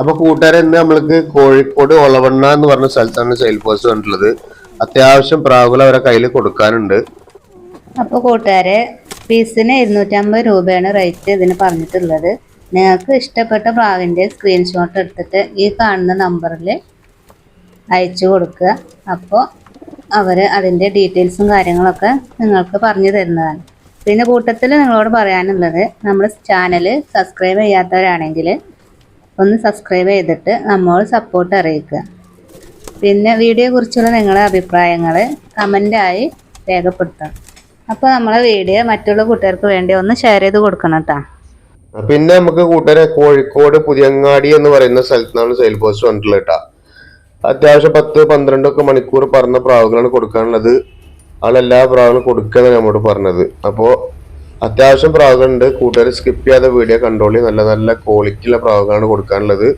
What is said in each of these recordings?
അപ്പൊ കൂട്ടുകാരെ ഇന്ന് നമ്മൾക്ക് കോഴിക്കോട് ഒളവണ്ണ എന്ന് പറഞ്ഞ സ്ഥലത്താണ് സെയിൽ പോസ്റ്റ് കണ്ടിട്ടുള്ളത് അത്യാവശ്യം പ്രാവുകൾ അവരെ കയ്യിൽ കൊടുക്കാനുണ്ട്. അപ്പൊ കൂട്ടുകാരെ പീസിന് ഇരുന്നൂറ്റമ്പത് രൂപയാണ് റേറ്റ് ഇതിന് പറഞ്ഞിട്ടുള്ളത്. നിങ്ങൾക്ക് ഇഷ്ടപ്പെട്ട പ്രാവിന്റെ സ്ക്രീൻഷോട്ട് എടുത്തിട്ട് ഈ കാണുന്ന നമ്പറിൽ അയച്ചു കൊടുക്കുക. അപ്പോൾ അവർ അതിന്റെ ഡീറ്റെയിൽസും കാര്യങ്ങളൊക്കെ നിങ്ങൾക്ക് പറഞ്ഞു തരുന്നതാണ്. പിന്നെ കൂട്ടത്തിൽ നിങ്ങളോട് പറയാനുള്ളത് നമ്മുടെ ചാനൽ സബ്സ്ക്രൈബ് ചെയ്യാത്തവരാണെങ്കിൽ ഒന്ന് സബ്സ്ക്രൈബ് ചെയ്തിട്ട് നമ്മോട് സപ്പോർട്ട് അറിയിക്കുക. പിന്നെ വീഡിയോയെക്കുറിച്ചുള്ള നിങ്ങളുടെ അഭിപ്രായങ്ങൾ കമന്റായി രേഖപ്പെടുത്തണം അപ്പോൾ നമ്മളെ വീഡിയോ മറ്റുള്ള കൂട്ടുകാർക്ക് വേണ്ടി ഒന്ന് ഷെയർ ചെയ്ത് കൊടുക്കണം കേട്ടോ പിന്നെ നമുക്ക് കൂട്ടുകാരെ കോഴിക്കോട് പുതിയങ്ങാടി എന്ന് പറയുന്ന സ്ഥലത്താണ് സെയിൽ പോസ്റ്റ് വന്നിട്ടുള്ളത് കേട്ടോ അത്യാവശ്യം പത്ത് പന്ത്രണ്ടൊക്കെ മണിക്കൂർ പറഞ്ഞ പ്രാവുകളാണ് കൊടുക്കാനുള്ളത്. ആളെല്ലാ പ്രാവുകളും കൊടുക്കുക നമ്മോട് പറഞ്ഞത്. അപ്പോൾ അത്യാവശ്യം പ്രാവുകളുണ്ട് കൂട്ടുകാർ സ്കിപ്പ് ചെയ്യാതെ വീഡിയോ കണ്ടോളി. നല്ല നല്ല ക്വാളിറ്റിയുള്ള പ്രാവുകളാണ് കൊടുക്കാനുള്ളത്.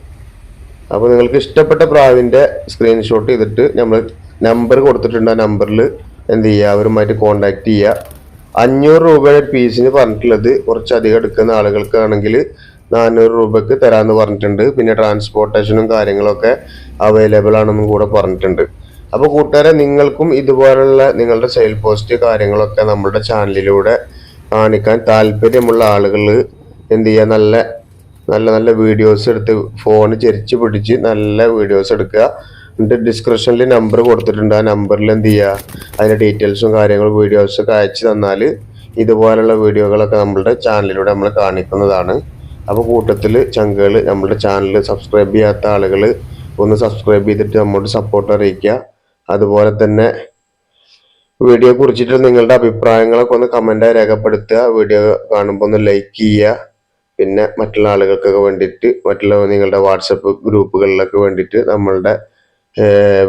അപ്പോൾ നിങ്ങൾക്ക് ഇഷ്ടപ്പെട്ട പ്രാവിന്റെ സ്ക്രീൻഷോട്ട് ചെയ്തിട്ട് നമ്മൾ നമ്പർ കൊടുത്തിട്ടുണ്ട് ആ നമ്പറിൽ എന്ത് ചെയ്യുക? അവരുമായിട്ട് കോണ്ടാക്ട് ചെയ്യുക. അഞ്ഞൂറ് രൂപയുടെ പീസിന് പറഞ്ഞിട്ടുള്ളത്. കുറച്ചധികം എടുക്കുന്ന ആളുകൾക്കാണെങ്കിൽ നാനൂറ് രൂപയ്ക്ക് തരാമെന്ന് പറഞ്ഞിട്ടുണ്ട്. പിന്നെ ട്രാൻസ്പോർട്ടേഷനും കാര്യങ്ങളൊക്കെ അവൈലബിൾ ആണെന്നും കൂടെ പറഞ്ഞിട്ടുണ്ട്. അപ്പോൾ കൂട്ടുകാരെ നിങ്ങൾക്കും ഇതുപോലുള്ള നിങ്ങളുടെ സെയിൽ പോസ്റ്റ് കാര്യങ്ങളൊക്കെ നമ്മുടെ ചാനലിലൂടെ കാണിക്കാൻ താല്പര്യമുള്ള ആളുകൾ എന്ത് ചെയ്യുക നല്ല നല്ല നല്ല വീഡിയോസ് എടുത്ത് ഫോൺ ചെരിച്ച് പിടിച്ച് നല്ല വീഡിയോസ് എടുക്കുക. എന്നിട്ട് ഡിസ്ക്രിപ്ഷനിൽ നമ്പർ കൊടുത്തിട്ടുണ്ട്. ആ നമ്പറിൽ എന്ത് ചെയ്യുക അതിന്റെ ഡീറ്റെയിൽസും കാര്യങ്ങളും വീഡിയോസൊക്കെ അയച്ചു തന്നാൽ ഇതുപോലുള്ള വീഡിയോകളൊക്കെ നമ്മളുടെ ചാനലിലൂടെ നമ്മൾ കാണിക്കുന്നതാണ്. അപ്പോൾ കൂട്ടത്തിൽ ചങ്കുകൾ നമ്മുടെ ചാനൽ സബ്സ്ക്രൈബ് ചെയ്യാത്ത ആളുകൾ ഒന്ന് സബ്സ്ക്രൈബ് ചെയ്തിട്ട് നമ്മോട് സപ്പോർട്ട് അറിയിക്കുക. അതുപോലെ തന്നെ വീഡിയോ കുറിച്ചിട്ട് നിങ്ങളുടെ അഭിപ്രായങ്ങളൊക്കെ ഒന്ന് കമന്റായി രേഖപ്പെടുത്തുക. വീഡിയോ കാണുമ്പോൾ ഒന്ന് ലൈക്ക് ചെയ്യുക. പിന്നെ മറ്റുള്ള ആളുകൾക്കൊക്കെ വേണ്ടിയിട്ട് മറ്റുള്ള നിങ്ങളുടെ വാട്സപ്പ് ഗ്രൂപ്പുകളിലൊക്കെ വേണ്ടിയിട്ട് നമ്മളുടെ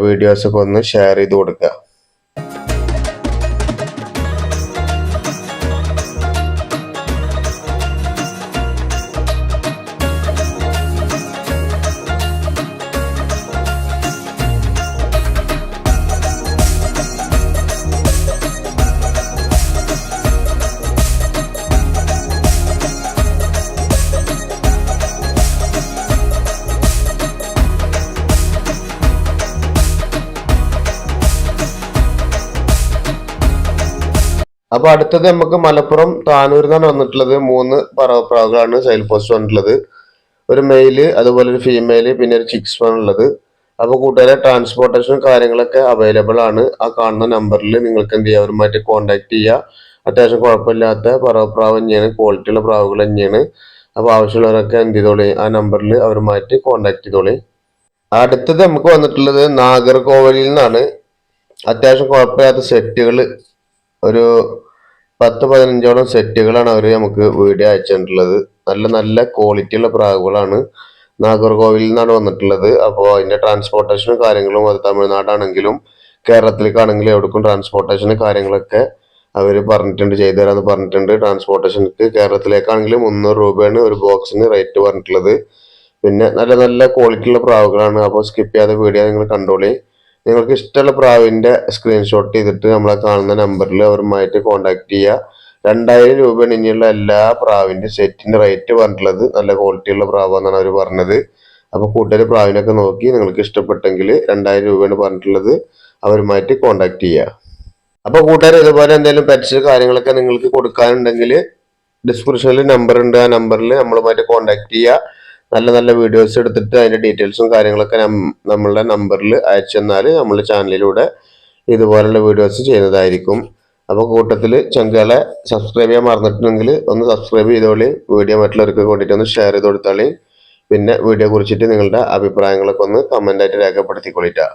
വീഡിയോസൊക്കെ ഒന്ന് ഷെയർ ചെയ്ത് കൊടുക്കുക. അപ്പൊ അടുത്തത് നമുക്ക് മലപ്പുറം താനൂരിൽ നിന്നാണ് വന്നിട്ടുള്ളത്. മൂന്ന് പറവപ്രാവുകളാണ് സെയിൽ പോസ്റ്റ് വന്നിട്ടുള്ളത്. ഒരു മെയിൽ അതുപോലെ ഒരു ഫീമെയിൽ പിന്നെ ഒരു ചിക്സ് വൺ ഉള്ളത് അപ്പൊ കൂട്ടുകാരെ ട്രാൻസ്പോർട്ടേഷൻ കാര്യങ്ങളൊക്കെ അവൈലബിൾ ആണ്. ആ കാണുന്ന നമ്പറിൽ നിങ്ങൾക്ക് എന്ത് ചെയ്യാം? അവരുമായിട്ട് കോൺടാക്ട് ചെയ്യുക അത്യാവശ്യം കുഴപ്പമില്ലാത്ത പറവപ്രാവ് തന്നെയാണ്. ക്വാളിറ്റി ഉള്ള പ്രാവുകൾ തന്നെയാണ്. അപ്പൊ ആവശ്യമുള്ളവരൊക്കെ എന്ത് ചെയ്തോളി? ആ നമ്പറിൽ അവരുമായിട്ട് കോൺടാക്ട് ചെയ്തോളി. അടുത്തത് നമുക്ക് വന്നിട്ടുള്ളത് നാഗർകോവിലിൽ നിന്നാണ്. അത്യാവശ്യം കുഴപ്പമില്ലാത്ത സെറ്റുകൾ ഒരു പത്ത് പതിനഞ്ചോളം സെറ്റുകളാണ് അവർ നമുക്ക് വീഡിയോ അയച്ചിട്ടുള്ളത്. നല്ല നല്ല ക്വാളിറ്റിയുള്ള പ്രാവുകളാണ് നാഗർകോവിലിൽ നിന്നാണ് വന്നിട്ടുള്ളത്. അപ്പോൾ അതിന്റെ ട്രാൻസ്പോർട്ടേഷനും കാര്യങ്ങളും അത് തമിഴ്നാടാണെങ്കിലും കേരളത്തിലേക്കാണെങ്കിലും എവിടേക്കും ട്രാൻസ്പോർട്ടേഷനും കാര്യങ്ങളൊക്കെ അവർ പറഞ്ഞിട്ടുണ്ട് ചെയ്തു തരാമെന്ന് പറഞ്ഞിട്ടുണ്ട്. ട്രാൻസ്പോർട്ടേഷനിക്ക് കേരളത്തിലേക്കാണെങ്കിലും മുന്നൂറ് രൂപയാണ് ഒരു ബോക്സിന് റേറ്റ് പറഞ്ഞിട്ടുള്ളത്. പിന്നെ നല്ല നല്ല ക്വാളിറ്റിയുള്ള പ്രാവുകളാണ്. അപ്പോൾ സ്കിപ്പ് ചെയ്യാതെ വീഡിയോ നിങ്ങൾ കണ്ടോളി. നിങ്ങൾക്ക് ഇഷ്ടമുള്ള പ്രാവിന്റെ സ്ക്രീൻഷോട്ട് ചെയ്തിട്ട് നമ്മളെ കാണുന്ന നമ്പറിൽ അവരുമായിട്ട് കോൺടാക്ട് ചെയ്യുക. രണ്ടായിരം രൂപയാണ് ഇനിയുള്ള എല്ലാ പ്രാവിന്റെ സെറ്റിന്റെ റേറ്റ് പറഞ്ഞിട്ടുള്ളത്. നല്ല ക്വാളിറ്റിയുള്ള പ്രാവാന്നാണ് അവർ പറഞ്ഞത്. അപ്പോൾ കൂടുതൽ പ്രാവിനൊക്കെ നോക്കി നിങ്ങൾക്ക് ഇഷ്ടപ്പെട്ടെങ്കിൽ രണ്ടായിരം രൂപയാണ് പറഞ്ഞിട്ടുള്ളത്. അവരുമായിട്ട് കോൺടാക്ട് ചെയ്യുക. അപ്പോൾ കൂട്ടുകാർ ഇതുപോലെ എന്തെങ്കിലും പെറ്റ്സ് കാര്യങ്ങളൊക്കെ നിങ്ങൾക്ക് കൊടുക്കാനുണ്ടെങ്കിൽ ഡിസ്ക്രിപ്ഷനിൽ നമ്പർ ഉണ്ട്. ആ നമ്പറിൽ നമ്മളുമായിട്ട് കോൺടാക്ട് ചെയ്യുക. നല്ല നല്ല വീഡിയോസ് എടുത്തിട്ട് അതിന്റെ ഡീറ്റെയിൽസും കാര്യങ്ങളൊക്കെ നമ്മളുടെ നമ്പറിൽ അയച്ചു തന്നാൽ നമ്മുടെ ചാനലിലൂടെ ഇതുപോലുള്ള വീഡിയോസ് ചെയ്യുന്നതായിരിക്കും. അപ്പോൾ കൂട്ടത്തിൽ ചങ്കുകളെ സബ്സ്ക്രൈബ് ചെയ്യാൻ മറന്നിട്ടുണ്ടെങ്കിൽ ഒന്ന് സബ്സ്ക്രൈബ് ചെയ്തോളി. വീഡിയോ മറ്റുള്ളവർക്ക് വേണ്ടിയിട്ട് ഒന്ന് ഷെയർ ചെയ്ത് കൊടുത്താളി. പിന്നെ വീഡിയോ കുറിച്ചിട്ട് നിങ്ങളുടെ അഭിപ്രായങ്ങളൊക്കെ ഒന്ന് കമന്റായിട്ട് രേഖപ്പെടുത്തിക്കൊള്ളിട്ടാ.